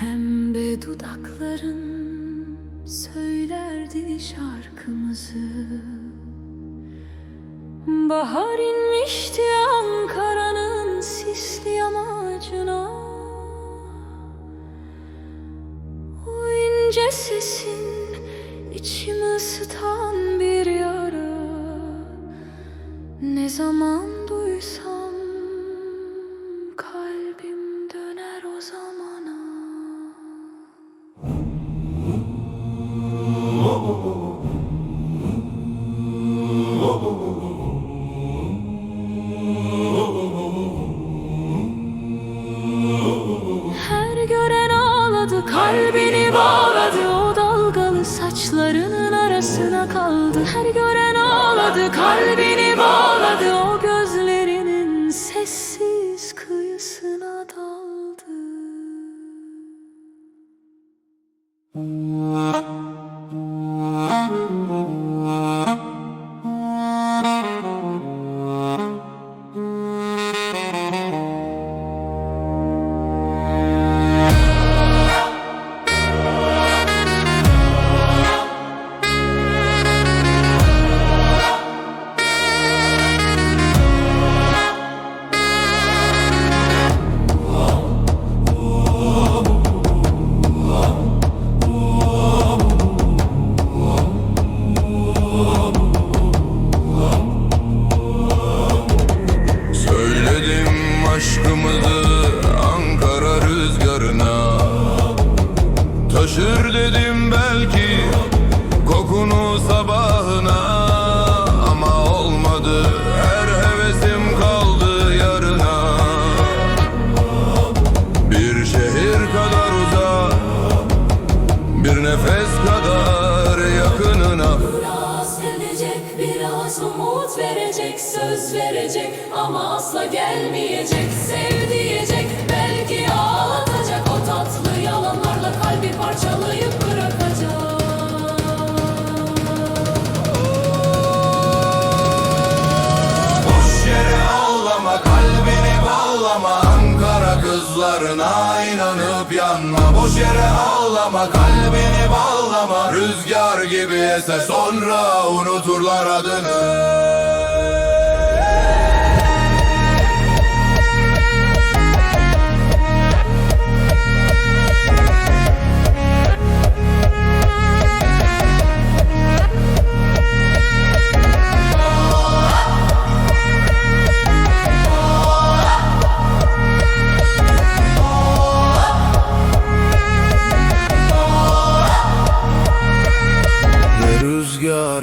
Hem de dudakların söylerdi şarkımızı. Bahar inmişti Ankara'nın sisli yamacına. O ince sesin içimi ısıtan bir yara. Ne zaman duysam saçlarının arasına kaldı. Her gören ağladı kalbini bağladı. O gözlerinin sessiz kıyısına daldı. Söyledim rüzgarına. Taşır dedim belki umut verecek, söz verecek ama asla gelmeyecek, sev diyecek, belki ağlatacak. O tatlı yalanlarla kalbi parçalayıp bırakacak. Boş yere ağlama kalbini bağlama. Ankara kızlarına inanıp yanma. Boş yere ağlama kalbini gibi ese sonra unuturlar adını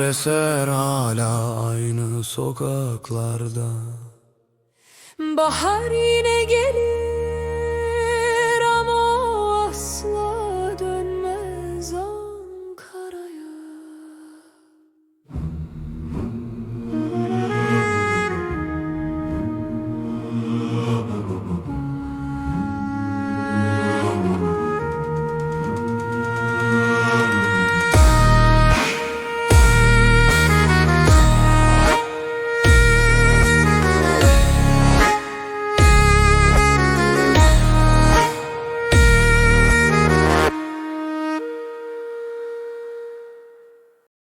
eser hala aynı sokaklarda. Bahar yine gelir